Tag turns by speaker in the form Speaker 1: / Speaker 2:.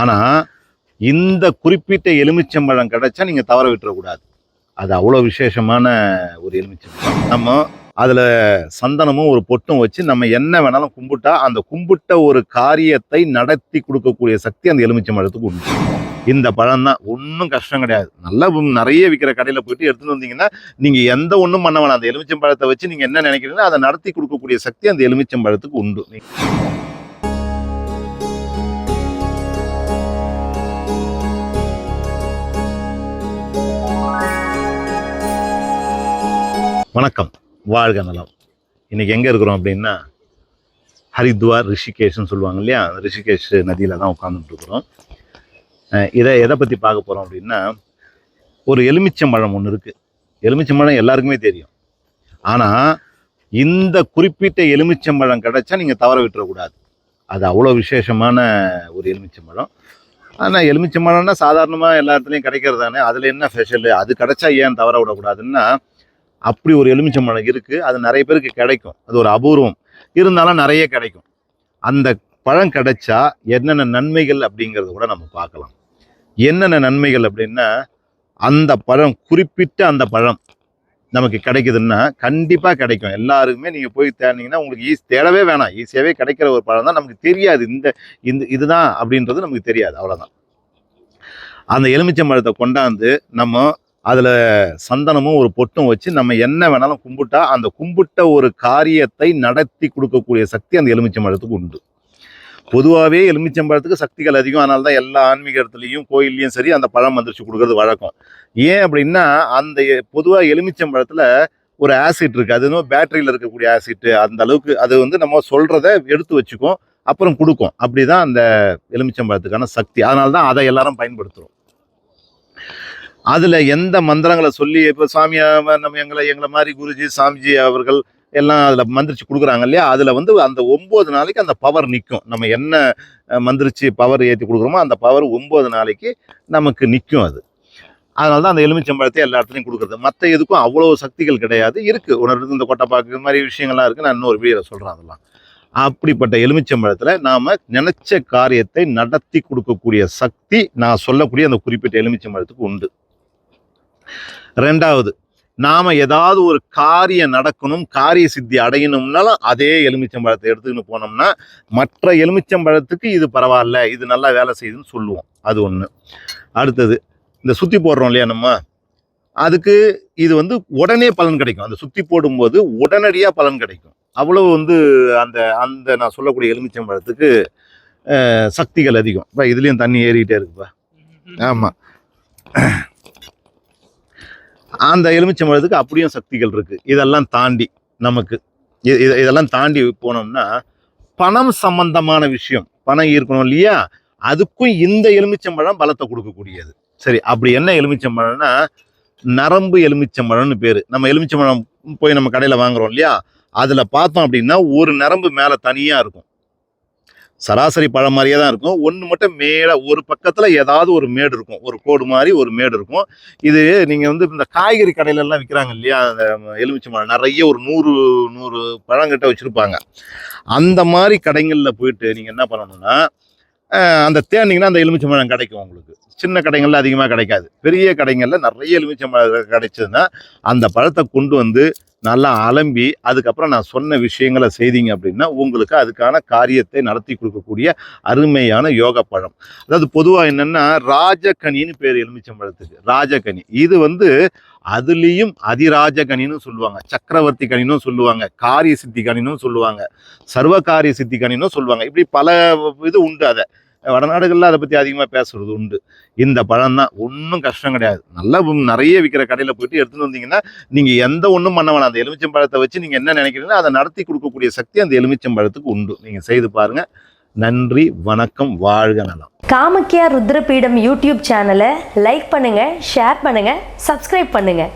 Speaker 1: ஆனால் இந்த குறிப்பிட்ட எலுமிச்சம்பழம் கிடைச்சா நீங்கள் தவற விட்டுறக்கூடாது. அது அவ்வளோ விசேஷமான ஒரு எலுமிச்சம்பழம். நம்ம அதில் சந்தனமும் ஒரு பொட்டும் வச்சு நம்ம என்ன வேணாலும் கும்பிட்டா அந்த கும்பிட்ட ஒரு காரியத்தை நடத்தி கொடுக்கக்கூடிய சக்தி அந்த எலுமிச்சம்பழத்துக்கு உண்டு. இந்த பழம் தான். ஒன்றும் கஷ்டம் கிடையாது. நல்லா நிறைய விற்கிற கடையில் போயிட்டு எடுத்துகிட்டு வந்தீங்கன்னா நீங்கள் எந்த ஒன்றும் பண்ண வேணாம். அந்த எலுமிச்சம்பழத்தை வச்சு நீங்கள் என்ன நினைக்கிறீங்களோ அதை நடத்தி கொடுக்கக்கூடிய சக்தி அந்த எலுமிச்சம்பழத்துக்கு உண்டு. வணக்கம். வாழ்க நலம். இன்றைக்கி எங்கே இருக்கிறோம் அப்படின்னா ஹரித்வார் ரிஷிகேஷ்னு சொல்லுவாங்க இல்லையா? அந்த ரிஷிகேஷ் நதியில் தான் உட்காந்துட்டு இருக்கிறோம். இதை எதை பற்றி பார்க்க போகிறோம் அப்படின்னா ஒரு எலுமிச்சம்பழம் ஒன்று இருக்குது எலுமிச்சம்பழம் எல்லாருக்குமே தெரியும். ஆனால் இந்த குறிப்பிட்ட எலுமிச்சம்பழம் கிடைச்சா நீங்கள் தவற விட்டுறக்கூடாது. அது அவ்வளோ விசேஷமான ஒரு எலுமிச்சம்பழம் ஆனால் எலுமிச்சம்பழம்னா சாதாரணமாக எல்லா இடத்துலையும் கிடைக்கிறது தானே? அதில் என்ன ஸ்பெஷல் அது கிடைச்சா ஏன் தவற விடக்கூடாதுன்னா அப்படி ஒரு எலுமிச்சம்பழம் இருக்குது அது நிறைய பேருக்கு கிடைக்கும். அது ஒரு அபூர்வம். இருந்தாலும் நிறைய கிடைக்கும். அந்த பழம் கிடைச்சா என்னென்ன நன்மைகள் அப்படிங்கிறத கூட நம்ம பார்க்கலாம். என்னென்ன நன்மைகள் அப்படின்னா அந்த பழம் குறிப்பிட்ட அந்த பழம் நமக்கு கிடைக்குதுன்னா கண்டிப்பாக கிடைக்கும். எல்லாருக்குமே நீங்கள் போய் தேடினீங்கன்னா உங்களுக்கு ஈஸி தேடவே வேணாம். ஈஸியாகவே கிடைக்கிற ஒரு பழம் தான் நமக்கு தெரியாது. இந்த இந்த இதுதான் அப்படின்றது நமக்கு தெரியாது. அவ்வளோதான் அந்த எலுமிச்சம்பழத்தை கொண்டாந்து நம்ம அதில் சந்தனமும் ஒரு பொட்டும் வச்சு நம்ம என்ன வேணாலும் கும்பிட்டா அந்த கும்பிட்ட ஒரு காரியத்தை நடத்தி கொடுக்கக்கூடிய சக்தி அந்த எலுமிச்சம்பழத்துக்கு உண்டு. பொதுவாகவே எலுமிச்சம்பழத்துக்கு சக்திகள் அதிகம். அதனால தான் எல்லா ஆன்மீக இடத்துலையும் கோயில்லையும் சரி அந்த பழம் வந்துருச்சு கொடுக்குறது வழக்கம். ஏன் அப்படின்னா அந்த பொதுவாக எலுமிச்சம்பழத்தில் ஒரு ஆசிட் இருக்குது அது இன்னும் பேட்டரியில் இருக்கக்கூடிய ஆசிட் அந்த அளவுக்கு அது வந்து நம்ம சொல்கிறத எடுத்து வச்சுக்கும் அப்புறம் கொடுக்கும். அப்படிதான் அந்த எலுமிச்சம்பழத்துக்கான சக்தி. அதனால தான் அதை எல்லாரும் பயன்படுத்துகிறோம் அதில் எந்த மந்திரங்களை சொல்லி இப்போ சாமியாக நம்ம எங்களை எங்களை மாதிரி குருஜி சாமிஜி அவர்கள் எல்லாம் அதில் மந்திரிச்சு கொடுக்குறாங்க இல்லையா? அதில் வந்து அந்த ஒம்பது நாளைக்கு அந்த பவர் நிற்கும் நம்ம என்ன மந்திரிச்சு பவர் ஏற்றி கொடுக்குறோமோ அந்த பவர் ஒம்பது நாளைக்கு நமக்கு நிற்கும் அது. அதனால தான் அந்த எலுமிச்சம்பழத்தை எல்லா இடத்துலையும் கொடுக்குறது. மற்ற எதுக்கும் அவ்வளோ சக்திகள் கிடையாது. இருக்குது உணர்வு இந்த கொட்டைப்பாக்கு இந்த மாதிரி விஷயங்கள்லாம் இருக்குது நான் இன்னொரு வீடியோவில் சொல்கிறேன் அதெல்லாம். அப்படிப்பட்ட எலுமிச்சம்பழத்தில் நாம் நினச்ச காரியத்தை நடத்தி கொடுக்கக்கூடிய சக்தி நான் சொல்லக்கூடிய அந்த குறிப்பிட்ட எலுமிச்சம்பழத்துக்கு உண்டு. ரெண்டாவது நாம ஏதாவது ஒரு காரியம் நடக்கணும் காரிய சித்தி அடையணும்னாலும் அதே எலுமிச்சம்பழத்தை எடுத்துக்கிட்டு போனோம்னா மற்ற எலுமிச்சம்பழத்துக்கு இது பரவாயில்ல இது நல்லா வேலை செய்யுதுன்னு சொல்லுவோம். அது ஒன்று அடுத்தது இந்த சுத்தி போடுறோம் இல்லையா நம்ம? அதுக்கு இது வந்து உடனே பலன் கிடைக்கும். அந்த சுத்தி போடும்போது உடனடியாக பலன் கிடைக்கும். அவ்வளவு வந்து அந்த அந்த நான் சொல்லக்கூடிய எலுமிச்சம்பழத்துக்கு சக்திகள் அதிகம். இப்போ இதுலேயும் தண்ணி ஏறிக்கிட்டே இருக்குப்பா. ஆமாம் அந்த எலுமிச்சம்பழத்துக்கு அப்படியும் சக்திகள் இருக்குது இதெல்லாம் தாண்டி நமக்கு. இது இதெல்லாம் தாண்டி போனோம்னா பணம் சம்பந்தமான விஷயம். பணம் ஈர்க்கணும் இல்லையா? அதுக்கும் இந்த எலுமிச்சம்பழம் பலத்தை கொடுக்கக்கூடியது. சரி அப்படி என்ன எலுமிச்சம்பழம்னா நரம்பு எலுமிச்சம்பழம்னு பேர். நம்ம எலுமிச்சம்பழம் போய் நம்ம கடையில் வாங்குறோம் இல்லையா? அதில் பார்த்தோம் அப்படின்னா ஒரு நரம்பு மேலே தனியாக இருக்கும். சராசரி பழம் மாதிரியே தான் இருக்கும். ஒன்று மட்டும் மேலே ஒரு பக்கத்தில் ஏதாவது ஒரு மேடு இருக்கும். ஒரு கோடு மாதிரி ஒரு மேடு இருக்கும். இது நீங்கள் வந்து இந்த காய்கறி கடையிலலாம் விற்கிறாங்க இல்லையா? அந்த எலுமிச்சம்பழம் நிறைய ஒரு நூறு நூறு பழங்கிட்ட வச்சுருப்பாங்க. அந்த மாதிரி கடைங்களில் போயிட்டு நீங்கள் என்ன பண்ணணும்னா அந்த தேனிங்கன்னா அந்த எலுமிச்சை எலுமிச்சம்பழம் கிடைக்கும் உங்களுக்கு. சின்ன கடைகளில் அதிகமாக கிடைக்காது. பெரிய கடைங்களில் நிறைய எலுமிச்சை மழை கிடைச்சதுன்னா அந்த பழத்தை கொண்டு வந்து நல்லா அலம்பி அதுக்கப்புறம் நான் சொன்ன விஷயங்களை செய்தீங்க அப்படின்னா உங்களுக்கு அதுக்கான காரியத்தை நடத்தி கொடுக்கக்கூடிய அருமையான யோக பழம். அதாவது பொதுவாக என்னென்னா ராஜகனின்னு பேர் எலுமிச்சம்பழத்துக்கு. ராஜகனி. இது வந்து அதுலேயும் அதிராஜ கனின்னு சொல்லுவாங்க. சக்கரவர்த்தி கனினும் சொல்லுவாங்க. காரிய சித்தி கனினும் சொல்லுவாங்க. சர்வகாரிய சித்தி கனினும் சொல்லுவாங்க. இப்படி பல இது உண்டு அதை. வடநாடுகளில் அதை பற்றி அதிகமாக பேசுறது உண்டு. இந்த பழம் தான். ஒன்றும் கஷ்டம் கிடையாது. நல்லா நிறைய விற்கிற கடையில் போயிட்டு எடுத்துகிட்டு வந்தீங்கன்னா நீங்கள் எந்த ஒன்றும் பண்ண வேணாம். அந்த எலுமிச்சம்பழத்தை வச்சு நீங்கள் என்ன நினைக்கிறீங்களோ அதை நடத்தி கொடுக்கக்கூடிய சக்தி அந்த எலுமிச்சம்பழத்துக்கு உண்டு. நீங்கள் செய்து பாருங்க. நன்றி வணக்கம் வாழ்க நலம்.
Speaker 2: காமக்கியா ருத்ரபீடம் யூடியூப் சேனலை லைக் பண்ணுங்கள் ஷேர் பண்ணுங்கள் சப்ஸ்கிரைப் பண்ணுங்கள்